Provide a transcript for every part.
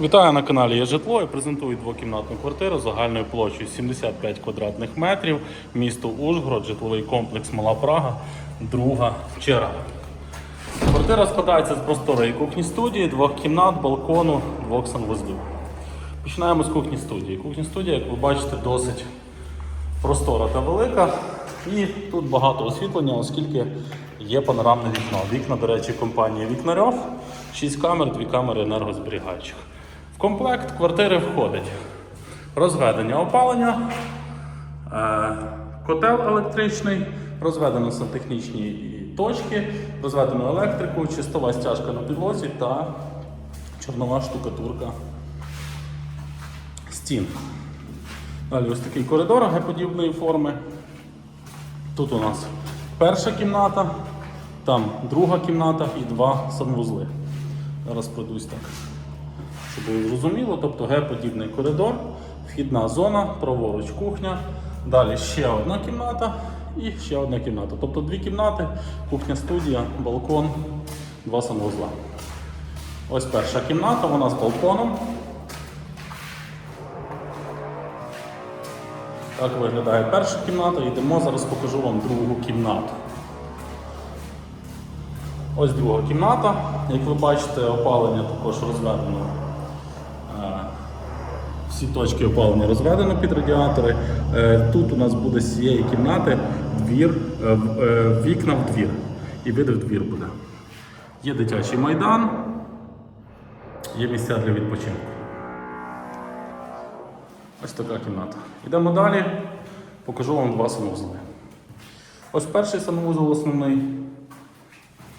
Вітаю на каналі Є житло. Я презентую двокімнатну квартиру загальною площею 75 квадратних метрів, місто Ужгород, житловий комплекс Мала Прага, друга черга. Квартира складається з просторої кухні студії, двох кімнат, балкону, двох санвузлів. Починаємо з кухні студії. Кухня студія, як ви бачите, досить простора та велика. І тут багато освітлення, оскільки є панорамне вікно. Вікна, до речі, компанії Вікнарьов, 6 камер, 2 камери енергозберігаючих. Комплект квартири входить розведення опалення, е, котел електричний, розведено сантехнічні точки, розведено електрику, чистова стяжка на підлозі та чорнова штукатурка стін. Далі ось такий коридор геподібної форми. Тут у нас перша кімната, там друга кімната і два санвузли. Зараз пройдусь так, було зрозуміло. Тобто Г-подібний коридор, вхідна зона, праворуч кухня. Далі ще одна кімната і ще одна кімната. Тобто дві кімнати, кухня, студія, балкон, два санвузла. Ось перша кімната, вона з балконом. Так виглядає перша кімната. Йдемо, зараз покажу вам другу кімнату. Ось друга кімната. Як ви бачите, опалення також розведено. Всі точки опалення розведено під радіатори. Е, Тут у нас буде з цієї кімнати двір, е, е, вікна в двір. І вид в двір буде. Є дитячий майдан, є місця для відпочинку. Ось така кімната. Йдемо далі, покажу вам два санвузли. Ось перший санвузол основний.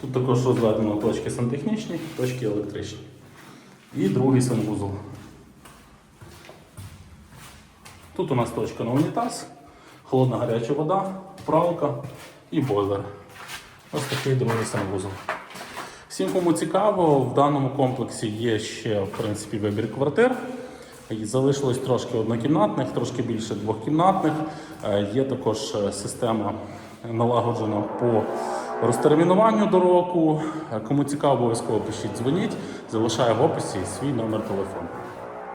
Тут також розведено точки сантехнічні, точки електричні. І другий санвузол. Тут у нас точка на унітаз, холодна гаряча вода, пралка і бойлер. Ось такий другий санвузол. Всім, кому цікаво, в даному комплексі є ще в принципі, вибір квартир. Залишилось трошки однокімнатних, трошки більше двохкімнатних. Е, Є також е, система налагоджена по розтермінуванню до року. Кому цікаво, обов'язково пишіть, дзвоніть. Залишаю в описі свій номер телефону.